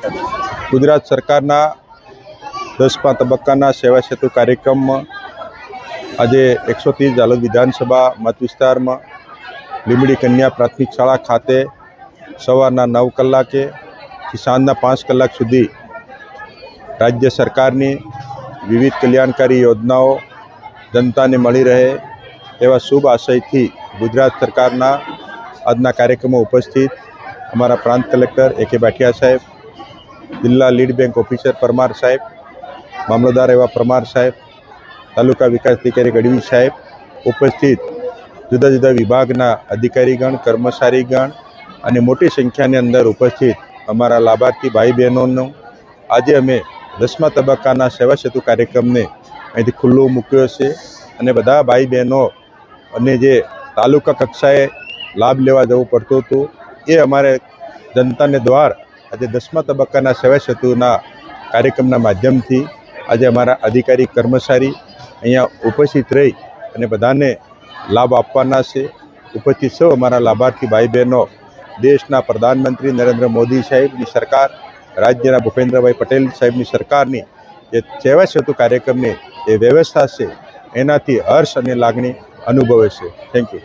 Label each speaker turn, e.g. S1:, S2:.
S1: ગુજરાત સરકારના દસમા તબક્કાના સેવા સેતુ કાર્યક્રમમાં આજે એકસો ત્રીસ જાલોદ વિધાનસભા મત વિસ્તારમાં લીંબડી કન્યા પ્રાથમિક શાળા ખાતે સવારના નવ કલાકે સાંજના પાંચ કલાક સુધી રાજ્ય સરકારની વિવિધ કલ્યાણકારી યોજનાઓ જનતાને મળી રહે એવા શુભ આશયથી ગુજરાત સરકારના આજના કાર્યક્રમમાં ઉપસ્થિત અમારા પ્રાંત કલેક્ટર એ કે બાઠિયા સાહેબ જિલ્લા લીડ બેંક ઓફિસર પરમાર સાહેબ, મામલતદાર એવા પરમાર સાહેબ, તાલુકા વિકાસ અધિકારી ગઢવી સાહેબ ઉપસ્થિત, જુદા જુદા વિભાગના અધિકારીગણ, કર્મચારીગણ અને મોટી સંખ્યાની અંદર ઉપસ્થિત અમારા લાભાર્થી ભાઈ બહેનોનો. આજે અમે દસમા તબક્કાના સેવા સેતુ કાર્યક્રમને અહીંથી ખુલ્લો મૂક્યો છે અને બધા ભાઈ બહેનો અને જે તાલુકા કક્ષાએ લાભ લેવા જવું પડતું હતું એ અમારે જનતાને દ્વાર આજે દસમા તબક્કાના સેવા સેતુના કાર્યક્રમના માધ્યમથી આજે અમારા અધિકારી કર્મચારી અહીંયા ઉપસ્થિત રહી અને બધાને લાભ આપવાના છે. ઉપસ્થિત સૌ અમારા લાભાર્થી ભાઈ બહેનો દેશના પ્રધાનમંત્રી નરેન્દ્ર મોદી સાહેબની સરકાર, રાજ્યના ભૂપેન્દ્રભાઈ પટેલ સાહેબની સરકારની જે સેવા સેતુ કાર્યક્રમની જે વ્યવસ્થા છે, એનાથી હર્ષ અને લાગણી અનુભવે છે. Thank you